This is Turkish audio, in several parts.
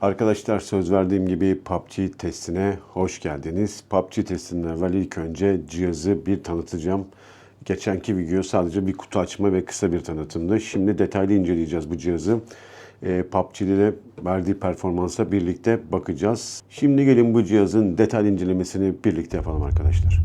Arkadaşlar söz verdiğim gibi PUBG testine hoş geldiniz. PUBG testinden evvel ilk önce cihazı bir tanıtacağım. Geçenki video sadece bir kutu açma ve kısa bir tanıtımdı. Şimdi detaylı inceleyeceğiz bu cihazı. E, PUBG'de de verdiği performansa birlikte bakacağız. Şimdi gelin bu cihazın detaylı incelemesini birlikte yapalım arkadaşlar.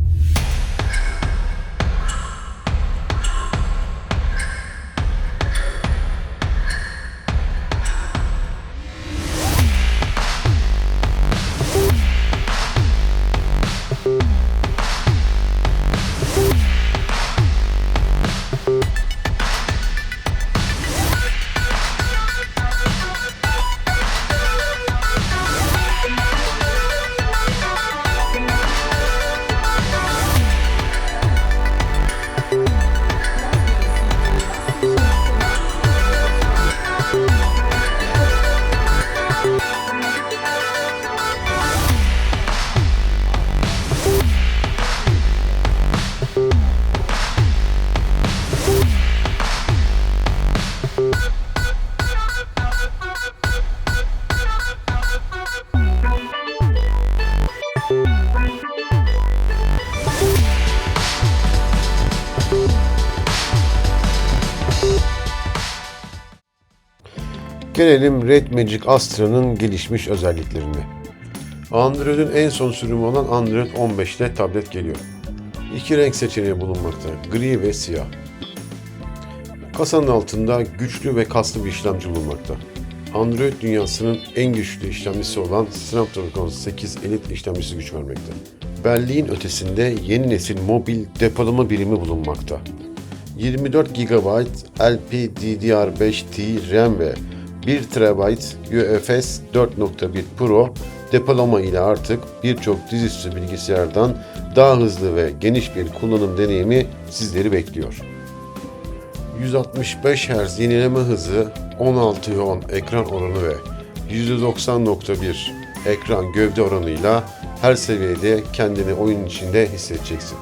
Gelelim Red Magic Astra'nın gelişmiş özelliklerine. Android'in en son sürümü olan Android 15 ile tablet geliyor. İki renk seçeneği bulunmakta, gri ve siyah. Kasanın altında güçlü ve kaslı bir işlemci bulunmakta. Android dünyasının en güçlü işlemcisi olan Snapdragon 8 Elite işlemcisi güç vermekte. Belleğin ötesinde yeni nesil mobil depolama birimi bulunmakta. 24 GB LPDDR5T RAM ve 1 TB UFS 4.1 Pro depolama ile artık birçok dizüstü bilgisayardan daha hızlı ve geniş bir kullanım deneyimi sizleri bekliyor. 165 Hz yenileme hızı, 16:10 ekran oranı ve %90.1 ekran gövde oranıyla her seviyede kendini oyun içinde hissedeceksin.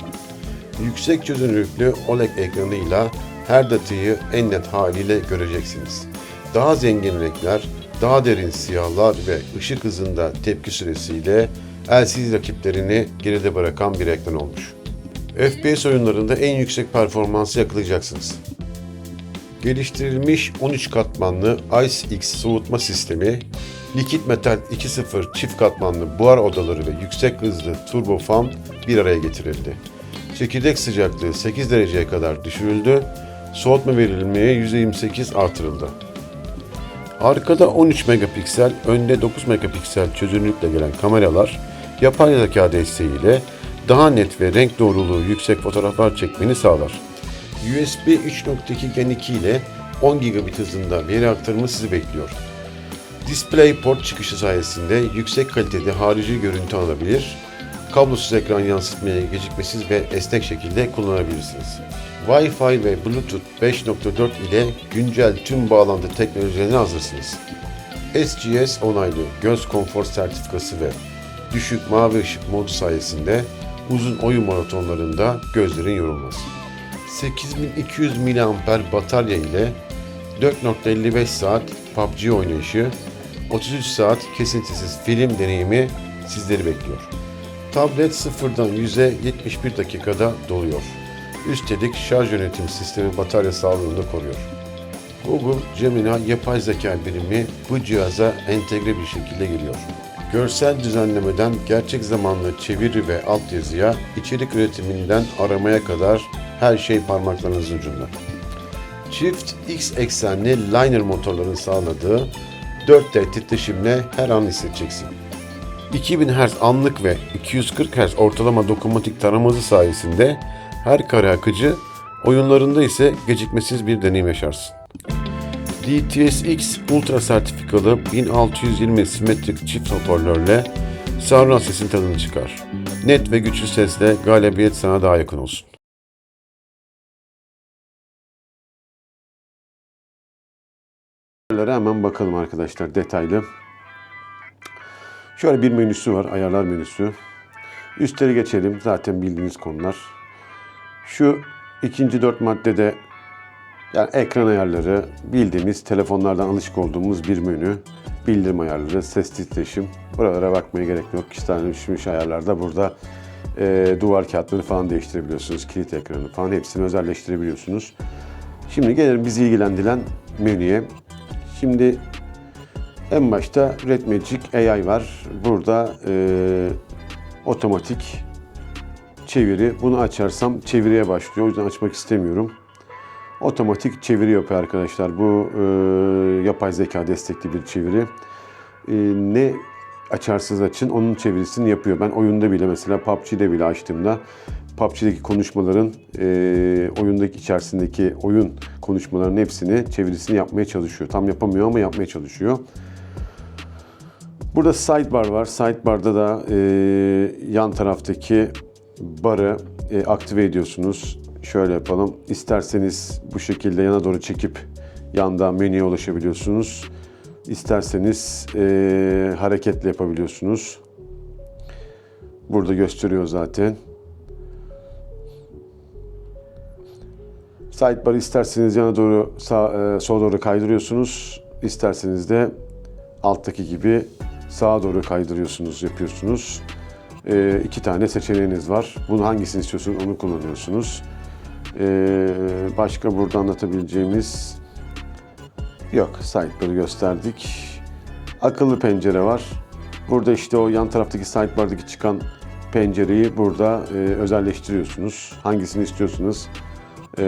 Yüksek çözünürlüklü OLED ekranıyla her datayı en net haliyle göreceksiniz. Daha zengin renkler, daha derin siyahlar ve ışık hızında tepki süresiyle LCD rakiplerini geride bırakan bir ekran olmuş. FPS oyunlarında en yüksek performansı yakalayacaksınız. Geliştirilmiş 13 katmanlı ICE-X soğutma sistemi, likit metal 2.0 çift katmanlı buhar odaları ve yüksek hızlı turbofan bir araya getirildi. Çekirdek sıcaklığı 8 dereceye kadar düşürüldü, soğutma verilmeye %28 artırıldı. Arkada 13 megapiksel, önde 9 megapiksel çözünürlükle gelen kameralar, yapay zeka desteğiyle daha net ve renk doğruluğu yüksek fotoğraflar çekmeni sağlar. USB 3.2 Gen 2 ile 10 gigabit hızında veri aktarımı sizi bekliyor. DisplayPort çıkışı sayesinde yüksek kalitede harici görüntü alabilir, kablosuz ekran yansıtmayı gecikmesiz ve esnek şekilde kullanabilirsiniz. Wi-Fi ve Bluetooth 5.4 ile güncel tüm bağlantı teknolojilerine hazırsınız. SGS onaylı göz konfor sertifikası ve düşük mavi ışık modu sayesinde uzun oyun maratonlarında gözlerin yorulmaz. 8200 mAh batarya ile 4.55 saat PUBG oynayışı, 33 saat kesintisiz film deneyimi sizleri bekliyor. Tablet sıfırdan 100'e 71 dakikada doluyor. Üstelik şarj yönetim sistemi batarya sağlığını koruyor. Google Gemini yapay zeka birimi bu cihaza entegre bir şekilde geliyor. Görsel düzenlemeden gerçek zamanlı çeviri ve altyazıya, içerik üretiminden aramaya kadar her şey parmaklarınızın ucunda. Çift X eksenli liner motorların sağladığı 4D titreşimle her an hissedeceksin. 2000 Hz anlık ve 240 Hz ortalama dokunmatik tarama hızı sayesinde her kare akıcı, oyunlarında ise gecikmesiz bir deneyim yaşarsın. DTS-X Ultra sertifikalı 1620 simetrik çift hoparlörle surround sesin tadını çıkar. Net ve güçlü sesle galibiyet sana daha yakın olsun. Hemen bakalım arkadaşlar detaylı. Şöyle bir menüsü var, ayarlar menüsü. Üstleri geçelim. Zaten bildiğiniz konular. Şu ikinci dört maddede yani ekran ayarları bildiğimiz telefonlardan alışık olduğumuz bir menü. bildirim ayarları, ses titreşim. Buralara bakmaya gerek yok. Kişiselleşmiş ayarlarda burada e, duvar kağıtları falan değiştirebiliyorsunuz. Kilit ekranı falan hepsini özelleştirebiliyorsunuz. Şimdi gelelim bizi ilgilendiren menüye. Şimdi en başta Red Magic AI var. Burada e, otomatik çeviri. Bunu açarsam çeviriye başlıyor. O yüzden açmak istemiyorum. Otomatik çeviri yapıyor arkadaşlar. Bu e, yapay zeka destekli bir çeviri. E, ne açarsız açın onun çevirisini yapıyor. Ben oyunda bile mesela PUBG'de bile açtığımda PUBG'deki konuşmaların e, oyundaki içerisindeki oyun konuşmaların hepsini çevirisini yapmaya çalışıyor. Tam yapamıyor ama yapmaya çalışıyor. Burada sidebar var. Sidebar'da da e, yan taraftaki barı e, aktive ediyorsunuz. Şöyle yapalım. İsterseniz bu şekilde yana doğru çekip yanda menüye ulaşabiliyorsunuz. İsterseniz e, hareketle yapabiliyorsunuz. Burada gösteriyor zaten. Sidebar'ı isterseniz yana doğru sağ, e, sola doğru kaydırıyorsunuz. İsterseniz de alttaki gibi sağa doğru kaydırıyorsunuz, yapıyorsunuz. E, iki tane seçeneğiniz var. Bunu hangisini istiyorsunuz onu kullanıyorsunuz. E, başka burada anlatabileceğimiz yok. Sidebar'ı gösterdik. Akıllı pencere var. Burada işte o yan taraftaki sidebar'daki çıkan pencereyi burada e, özelleştiriyorsunuz. Hangisini istiyorsunuz e,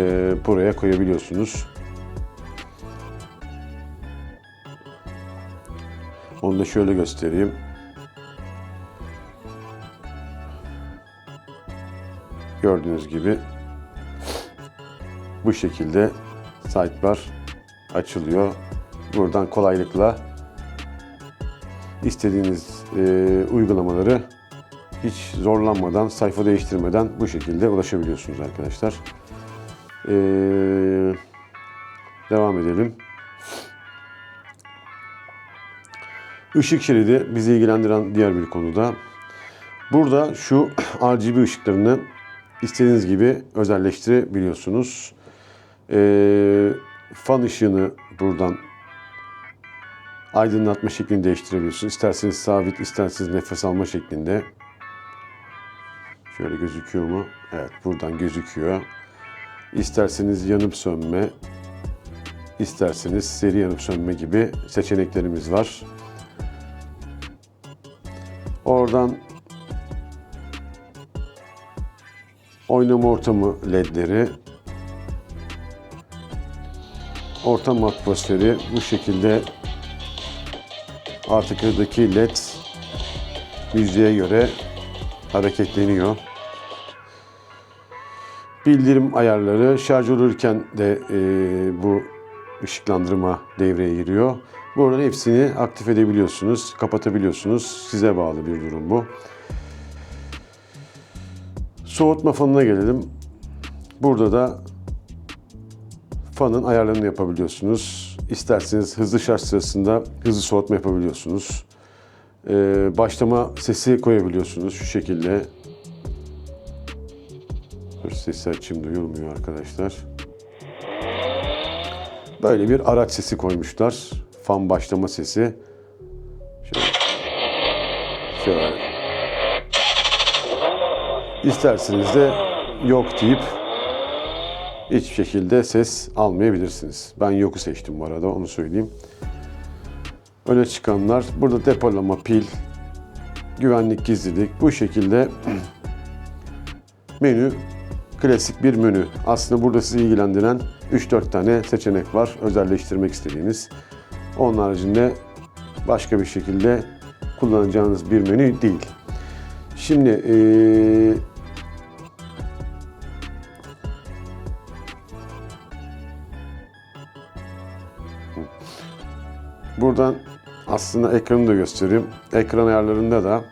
buraya koyabiliyorsunuz. Onu da şöyle göstereyim. Gördüğünüz gibi bu şekilde sidebar açılıyor. Buradan kolaylıkla istediğiniz e, uygulamaları hiç zorlanmadan, sayfa değiştirmeden bu şekilde ulaşabiliyorsunuz arkadaşlar. Ee, devam edelim. Işık şeridi bizi ilgilendiren diğer bir konuda. Burada şu RGB ışıklarını istediğiniz gibi özelleştirebiliyorsunuz. Ee, fan ışığını buradan aydınlatma şeklini değiştirebiliyorsunuz. İsterseniz sabit, isterseniz nefes alma şeklinde. Şöyle gözüküyor mu? Evet, buradan gözüküyor. İsterseniz yanıp sönme, isterseniz seri yanıp sönme gibi seçeneklerimiz var. Oradan oynama ortamı ledleri, ortam atmosferi bu şekilde artıkıdaki led müziğe göre hareketleniyor. Bildirim ayarları şarj olurken de e, bu ışıklandırma devreye giriyor. Buradan hepsini aktif edebiliyorsunuz, kapatabiliyorsunuz. Size bağlı bir durum bu. Soğutma fanına gelelim. Burada da fanın ayarlarını yapabiliyorsunuz. İsterseniz hızlı şarj sırasında hızlı soğutma yapabiliyorsunuz. Ee, başlama sesi koyabiliyorsunuz şu şekilde. Dur sesi açayım duyulmuyor arkadaşlar. Böyle bir araç sesi koymuşlar. Fan başlama sesi. Şöyle. Şöyle. İsterseniz de yok deyip hiçbir şekilde ses almayabilirsiniz. Ben yoku seçtim bu arada onu söyleyeyim. Öne çıkanlar burada depolama pil, güvenlik gizlilik bu şekilde menü klasik bir menü. Aslında burada sizi ilgilendiren 3-4 tane seçenek var özelleştirmek istediğiniz. Onun haricinde başka bir şekilde kullanacağınız bir menü değil. Şimdi eee Buradan aslında ekranı da göstereyim. Ekran ayarlarında da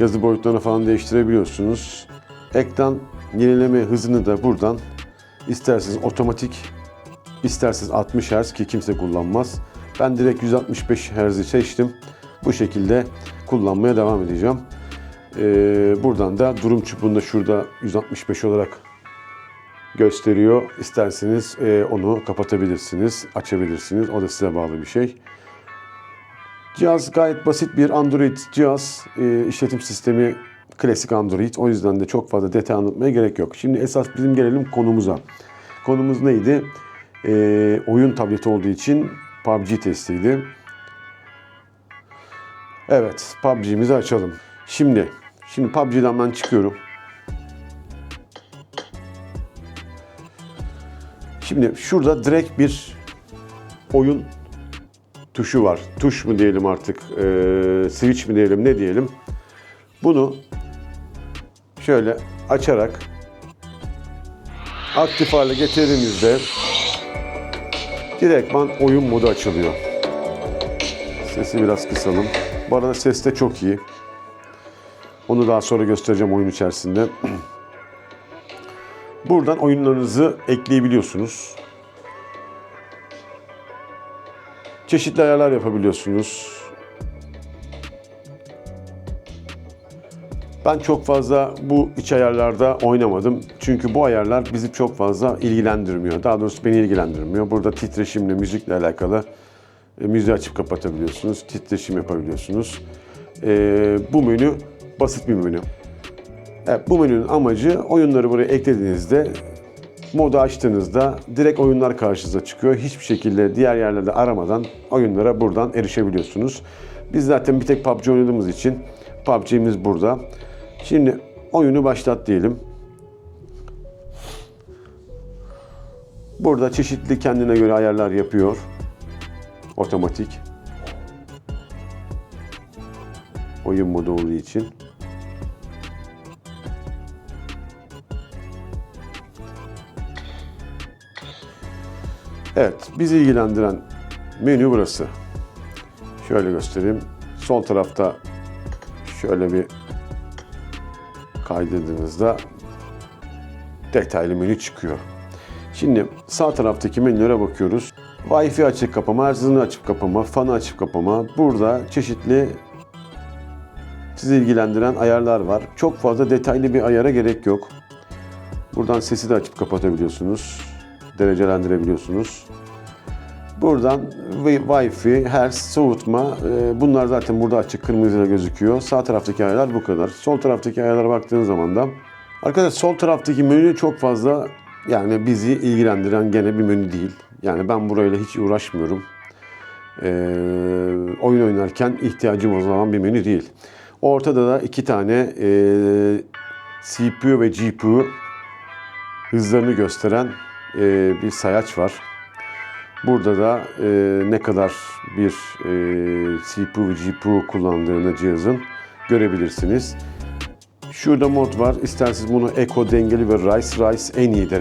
yazı boyutlarını falan değiştirebiliyorsunuz. Ekran yenileme hızını da buradan isterseniz otomatik, isterseniz 60 Hz ki kimse kullanmaz. Ben direkt 165 Hz'i seçtim. Bu şekilde kullanmaya devam edeceğim. Ee, buradan da durum çubuğunda şurada 165 olarak gösteriyor. İsterseniz e, onu kapatabilirsiniz, açabilirsiniz. O da size bağlı bir şey. Cihaz gayet basit bir Android cihaz. Ee, işletim sistemi klasik Android. O yüzden de çok fazla detay anlatmaya gerek yok. Şimdi esas bizim gelelim konumuza. Konumuz neydi? Ee, oyun tableti olduğu için PUBG testiydi. Evet, PUBG'mizi açalım. Şimdi, şimdi PUBG'den ben çıkıyorum. Şimdi şurada direkt bir oyun tuşu var. Tuş mu diyelim artık, eee, switch mi diyelim, ne diyelim. Bunu şöyle açarak aktif hale getirdiğimizde direktman oyun modu açılıyor. Sesi biraz kısalım. Bu arada ses de çok iyi. Onu daha sonra göstereceğim oyun içerisinde. Buradan oyunlarınızı ekleyebiliyorsunuz. Çeşitli ayarlar yapabiliyorsunuz. Ben çok fazla bu iç ayarlarda oynamadım. Çünkü bu ayarlar bizi çok fazla ilgilendirmiyor. Daha doğrusu beni ilgilendirmiyor. Burada titreşimle, müzikle alakalı e, müziği açıp kapatabiliyorsunuz. Titreşim yapabiliyorsunuz. E, bu menü basit bir menü. Evet, bu menünün amacı oyunları buraya eklediğinizde modu açtığınızda direkt oyunlar karşınıza çıkıyor. Hiçbir şekilde diğer yerlerde aramadan oyunlara buradan erişebiliyorsunuz. Biz zaten bir tek PUBG oynadığımız için PUBG'miz burada. Şimdi oyunu başlat diyelim. Burada çeşitli kendine göre ayarlar yapıyor. Otomatik. Oyun modu olduğu için. Evet, bizi ilgilendiren menü burası. Şöyle göstereyim. Sol tarafta şöyle bir kaydırdığınızda detaylı menü çıkıyor. Şimdi sağ taraftaki menülere bakıyoruz. Wi-Fi açık kapama, hızını açıp kapama, fanı açıp kapama. Burada çeşitli sizi ilgilendiren ayarlar var. Çok fazla detaylı bir ayara gerek yok. Buradan sesi de açıp kapatabiliyorsunuz. Derecelendirebiliyorsunuz. Buradan Wi- Wi-Fi, hertz, soğutma e, bunlar zaten burada açık kırmızıyla gözüküyor. Sağ taraftaki ayarlar bu kadar. Sol taraftaki ayarlara baktığınız zaman da arkadaşlar sol taraftaki menü çok fazla yani bizi ilgilendiren gene bir menü değil. Yani ben burayla hiç uğraşmıyorum. Ee, oyun oynarken ihtiyacım olan bir menü değil. Ortada da iki tane e, CPU ve GPU hızlarını gösteren e, bir sayaç var. Burada da e, ne kadar bir e, CPU ve GPU kullandığını cihazın görebilirsiniz. Şurada mod var. İsterseniz bunu Eco dengeli ve Rice. Rice en iyi e,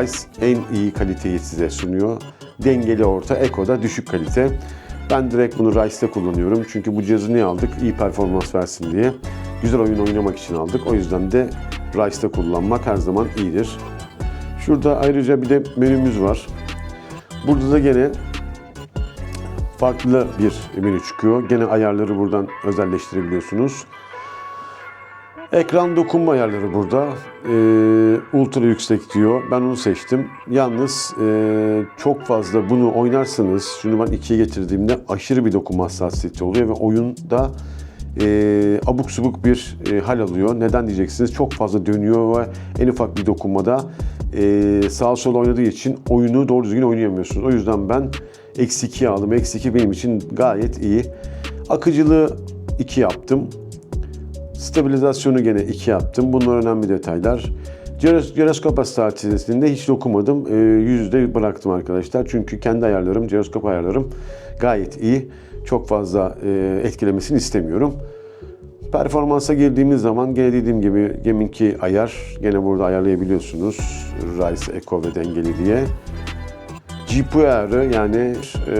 Rice en iyi kaliteyi size sunuyor. Dengeli orta, Eco da düşük kalite. Ben direkt bunu Rice'te kullanıyorum. Çünkü bu cihazı niye aldık? İyi performans versin diye. Güzel oyun oynamak için aldık. O yüzden de Rice'te kullanmak her zaman iyidir. Şurada ayrıca bir de menümüz var. Burada da gene farklı bir menü çıkıyor. Gene ayarları buradan özelleştirebiliyorsunuz. Ekran dokunma ayarları burada. Ee, ultra yüksek diyor. Ben onu seçtim. Yalnız e, çok fazla bunu oynarsanız, şunu ben ikiye getirdiğimde aşırı bir dokunma hassasiyeti oluyor ve oyunda e, abuk subuk bir e, hal alıyor. Neden diyeceksiniz? Çok fazla dönüyor ve en ufak bir dokunmada e, sağa sola oynadığı için oyunu doğru düzgün oynayamıyorsunuz. O yüzden ben eksi 2 aldım. Eksi 2 benim için gayet iyi. Akıcılığı 2 yaptım. Stabilizasyonu gene 2 yaptım. Bunlar önemli detaylar. Gyros- Gyroskop hassasiyetinde hiç dokumadım. Ee, yüzde bıraktım arkadaşlar. Çünkü kendi ayarlarım, gyroskop ayarlarım gayet iyi. Çok fazla e, etkilemesini istemiyorum. Performansa girdiğimiz zaman gene dediğim gibi geminki ayar gene burada ayarlayabiliyorsunuz. Rise, Eco ve dengeli diye. GPU ayarı yani e,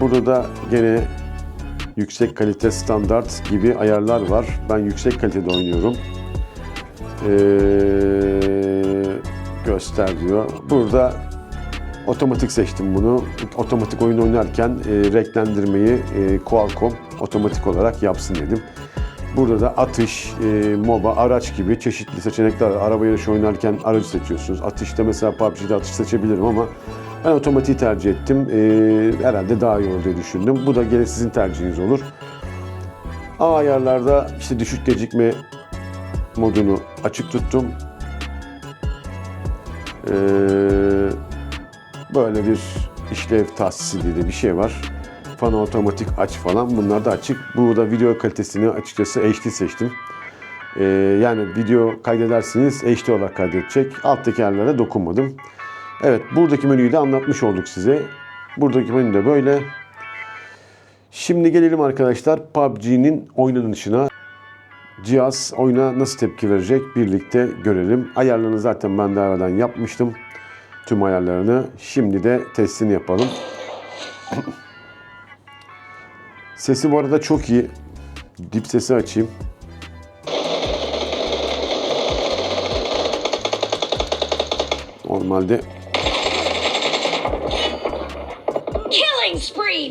burada da gene yüksek kalite standart gibi ayarlar var. Ben yüksek kalitede oynuyorum. Ee, göster diyor. Burada otomatik seçtim bunu. Otomatik oyun oynarken e, renklendirmeyi e, Qualcomm otomatik olarak yapsın dedim. Burada da atış, e, MOBA, araç gibi çeşitli seçenekler var. Araba yarışı oynarken aracı seçiyorsunuz. Atışta mesela PUBG'de atış seçebilirim ama Ben otomatiği tercih ettim. Ee, herhalde daha iyi olur diye düşündüm. Bu da gene sizin tercihiniz olur. Ama ayarlarda işte düşük gecikme modunu açık tuttum. Ee, böyle bir işlev tahsisi diye bir şey var. Fan otomatik aç falan bunlar da açık. Bu da video kalitesini açıkçası HD seçtim. Ee, yani video kaydedersiniz HD olarak kaydedecek. Alttaki yerlere dokunmadım. Evet buradaki menüyü de anlatmış olduk size. Buradaki menü de böyle. Şimdi gelelim arkadaşlar PUBG'nin oynanışına. Cihaz oyuna nasıl tepki verecek birlikte görelim. Ayarlarını zaten ben daha evvelden yapmıştım. Tüm ayarlarını. Şimdi de testini yapalım. Sesi bu arada çok iyi. Dip sesi açayım. Normalde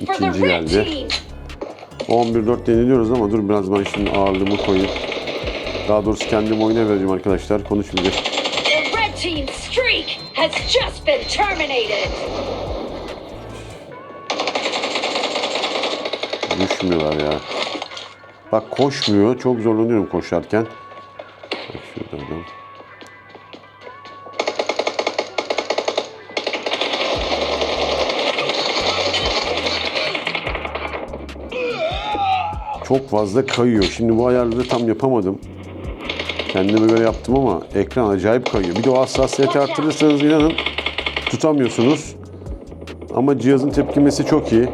İkinci geldi. team. 11-4 deniliyoruz ama dur biraz ben şimdi ağırlığımı koyayım. Daha doğrusu kendim oyuna vereceğim arkadaşlar. Konuşmayacak. Düşmüyorlar ya. Bak koşmuyor. Çok zorlanıyorum koşarken. Bak şurada adam. Çok fazla kayıyor. Şimdi bu ayarları tam yapamadım. Kendime göre yaptım ama ekran acayip kayıyor. Bir de o hassasiyeti arttırırsanız inanın tutamıyorsunuz. Ama cihazın tepkimesi çok iyi.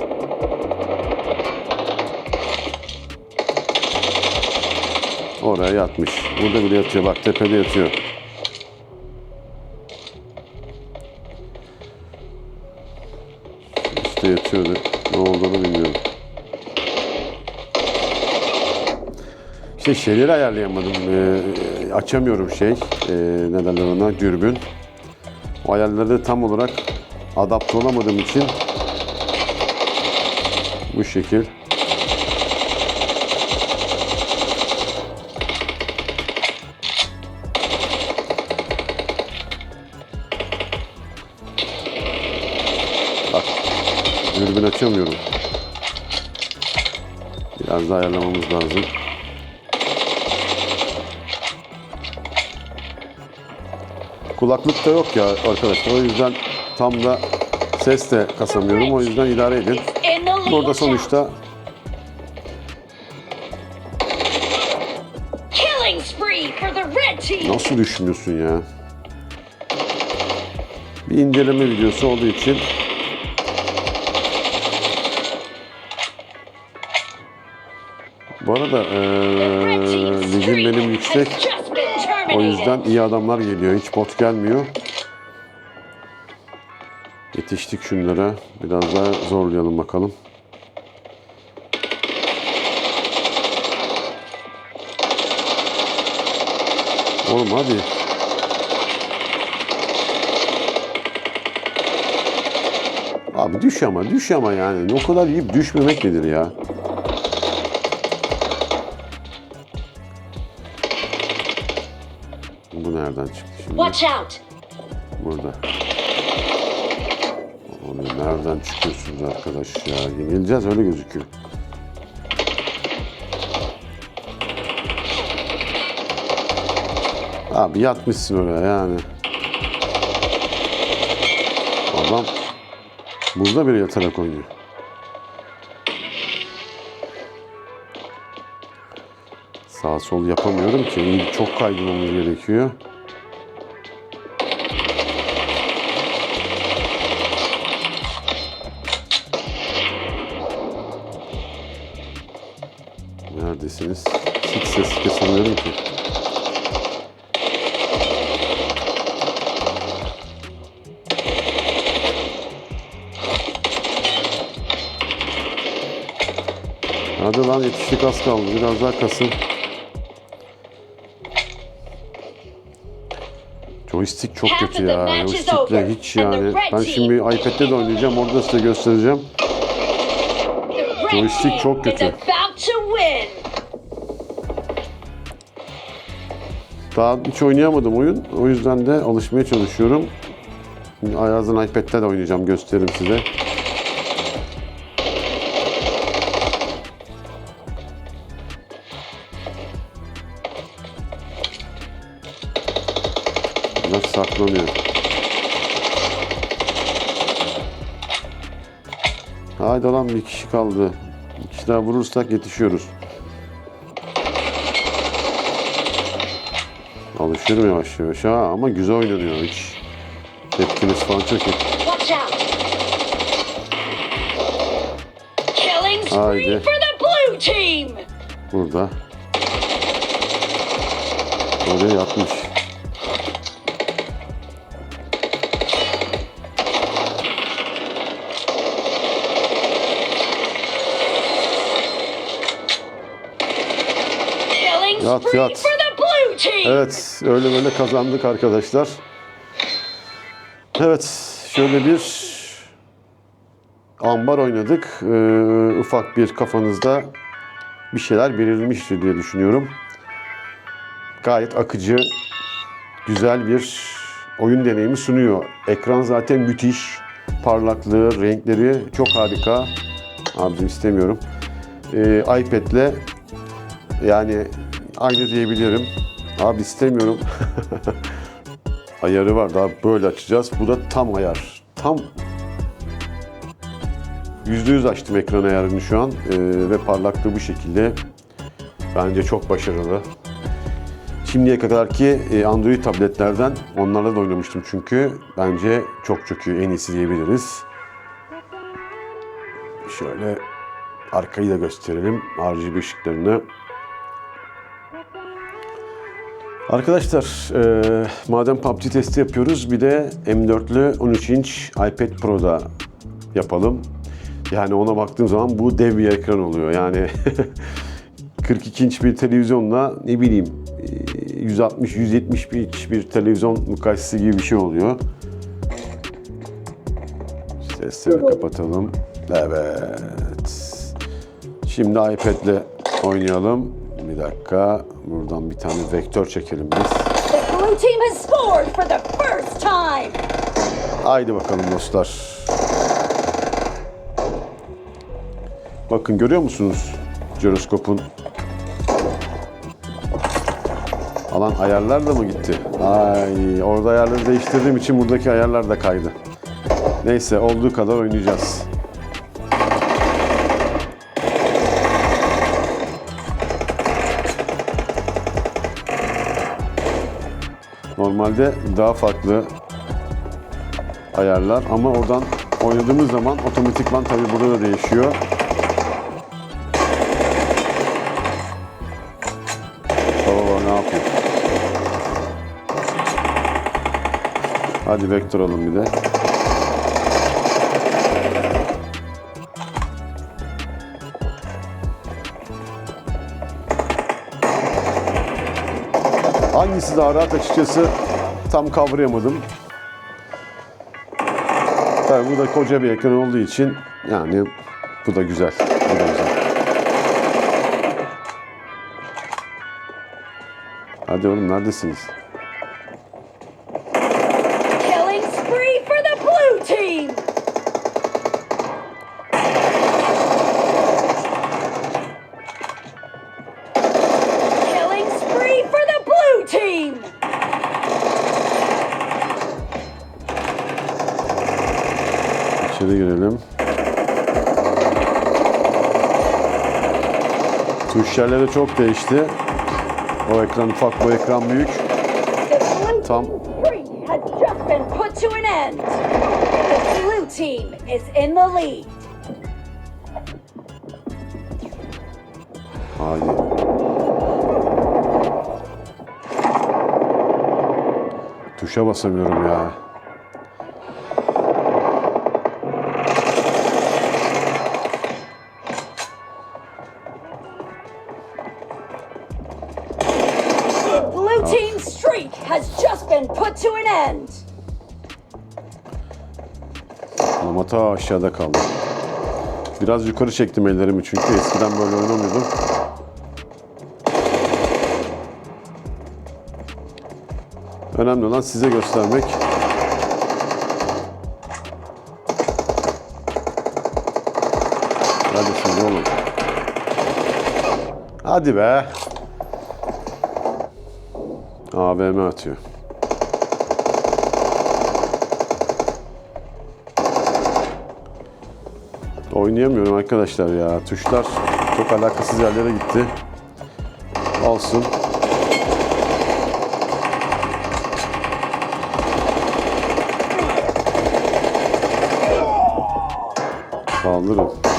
Oraya yatmış. Burada bile yatıyor. Bak tepede yatıyor. Üstte yatıyordu. Ne olduğunu bilmiyorum. İşte şeyleri ayarlayamadım. Ee, açamıyorum şey. Ee, ne ona? Dürbün. O ayarları tam olarak adapte olamadığım için bu şekil. Dürbün açamıyorum. Biraz daha ayarlamamız lazım. Kulaklık da yok ya arkadaşlar. O yüzden tam da ses de kasamıyorum. O yüzden idare edin. Burada sonuçta nasıl düşmüyorsun ya? Bir inceleme videosu olduğu için bu arada team's ligim benim yüksek. O yüzden iyi adamlar geliyor. Hiç bot gelmiyor. Yetiştik şunlara. Biraz daha zorlayalım bakalım. Oğlum hadi. Abi düş ama düş ama yani. O kadar yiyip düşmemek nedir ya? Watch out. Burada. Oğlum nereden çıkıyorsunuz arkadaş ya? Yenileceğiz öyle gözüküyor. Abi yatmışsın oraya yani. Adam burada biri yatarak oynuyor. Sağ sol yapamıyorum ki. Çok kaydırmamız gerekiyor. Neredesiniz? Hiç ses kesilmiyorum ki. Hadi lan yetiştik az kaldı. Biraz daha kasın. Joystick çok kötü ya. Joystick'le hiç yani. Ben şimdi iPad'de de oynayacağım. Orada size göstereceğim. Joystick çok kötü. Daha hiç oynayamadım oyun. O yüzden de alışmaya çalışıyorum. Ayaz'ın iPad'te de oynayacağım. Gösteririm size. Biraz saklanıyor. Haydi lan bir kişi kaldı. Bir kişi daha vurursak yetişiyoruz. Alışıyorum yavaş yavaş ha ama güzel oynanıyor hiç. Tepkiniz falan çok iyi. Haydi. Burada. Oraya yatmış. Yat, yat. for the blue team! Evet, öyle böyle kazandık arkadaşlar. Evet, şöyle bir ambar oynadık. Ee, ufak bir kafanızda bir şeyler belirlemiştir diye düşünüyorum. Gayet akıcı, güzel bir oyun deneyimi sunuyor. Ekran zaten müthiş. Parlaklığı, renkleri çok harika. Abicim istemiyorum. Ee, iPad'le yani aynı diyebilirim. Abi istemiyorum. Ayarı var. Daha böyle açacağız. Bu da tam ayar. Tam %100 açtım ekran ayarını şu an. Ee, ve parlaklığı bu şekilde. Bence çok başarılı. Şimdiye kadar ki e, Android tabletlerden onlarla da oynamıştım çünkü. Bence çok çok iyi. En iyisi diyebiliriz. Şöyle arkayı da gösterelim. RGB ışıklarını. Arkadaşlar, e, madem PUBG testi yapıyoruz, bir de M4'lü 13 inç iPad Pro'da yapalım. Yani ona baktığım zaman bu dev bir ekran oluyor. Yani 42 inç bir televizyonla ne bileyim 160-170 inç bir televizyon mukayesesi gibi bir şey oluyor. Sesleri kapatalım. Evet. Şimdi iPad'le oynayalım. Bir dakika. Buradan bir tane vektör çekelim biz. The blue team has scored for the first time! Haydi bakalım dostlar. Bakın görüyor musunuz jiroskopun alan ayarlar da mı gitti? Ay orada ayarları değiştirdiğim için buradaki ayarlar da kaydı. Neyse olduğu kadar oynayacağız. Normalde daha farklı ayarlar ama oradan oynadığımız zaman otomatikman tabi burada da değişiyor. Baba ne yapıyor? Hadi vektör alın bir de. Hangisi daha rahat açıkçası tam kavrayamadım. Tabii bu da koca bir ekran olduğu için yani bu da güzel. Bu da güzel. Hadi oğlum neredesiniz? Tuş yerleri çok değişti. O ekran ufak, bu ekran büyük. Tam team spree has just ta aşağıda kaldı. Biraz yukarı çektim ellerimi çünkü eskiden böyle oynamıyordum. Önemli olan size göstermek. Hadi şimdi oğlum. Hadi be. AVM atıyor. Oynayamıyorum arkadaşlar ya. Tuşlar çok alakasız yerlere gitti. Olsun. Kaldırın.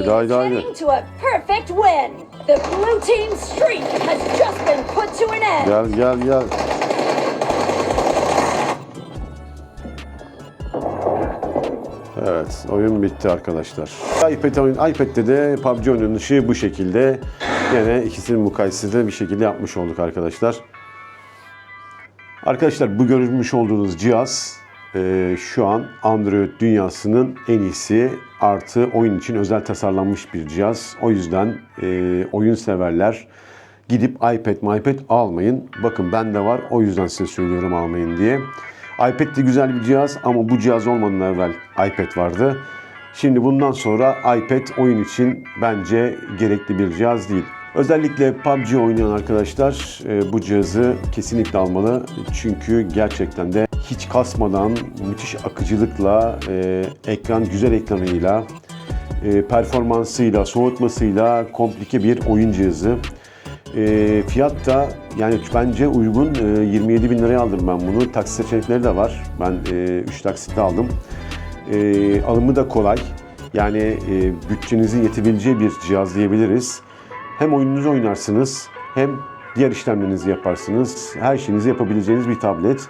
Haydi, haydi, haydi, is haydi. heading to a perfect win! The blue team's streak has just been put to an end! Gel gel gel. Evet, oyun bitti arkadaşlar. iPad oyun, iPad'de de PUBG oynanışı bu şekilde. Yine ikisinin mukayesesi de bir şekilde yapmış olduk arkadaşlar. Arkadaşlar bu görmüş olduğunuz cihaz e, şu an Android dünyasının en iyisi artı oyun için özel tasarlanmış bir cihaz. O yüzden e, oyun severler gidip iPad iPad almayın. Bakın bende var o yüzden size söylüyorum almayın diye. iPad de güzel bir cihaz ama bu cihaz olmadan evvel iPad vardı. Şimdi bundan sonra iPad oyun için bence gerekli bir cihaz değil. Özellikle PUBG oynayan arkadaşlar e, bu cihazı kesinlikle almalı. Çünkü gerçekten de hiç kasmadan müthiş akıcılıkla, e, ekran güzel ekranıyla, e, performansıyla, soğutmasıyla komplike bir oyun cihazı. E, fiyat da yani bence uygun. E, 27 bin liraya aldım ben bunu. Taksit seçenekleri de var. Ben 3 taksitle aldım. E, alımı da kolay. Yani e, bütçenizin yetebileceği bir cihaz diyebiliriz. Hem oyununuzu oynarsınız hem diğer işlemlerinizi yaparsınız. Her şeyinizi yapabileceğiniz bir tablet.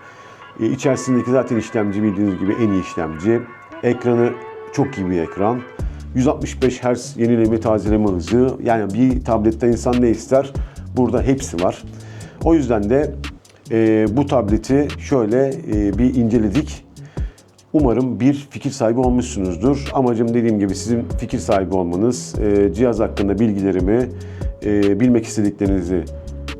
E, içerisindeki zaten işlemci bildiğiniz gibi en iyi işlemci. Ekranı çok iyi bir ekran. 165 Hz yenileme tazeleme hızı. Yani bir tablette insan ne ister? Burada hepsi var. O yüzden de e, bu tableti şöyle e, bir inceledik. Umarım bir fikir sahibi olmuşsunuzdur. Amacım dediğim gibi sizin fikir sahibi olmanız. E, cihaz hakkında bilgilerimi, e, bilmek istediklerinizi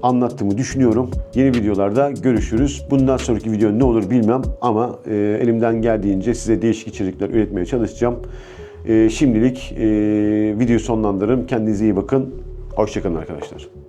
anlattığımı düşünüyorum. Yeni videolarda görüşürüz. Bundan sonraki video ne olur bilmem ama e, elimden geldiğince size değişik içerikler üretmeye çalışacağım. E, şimdilik e, videoyu sonlandırırım. Kendinize iyi bakın. Hoşçakalın arkadaşlar.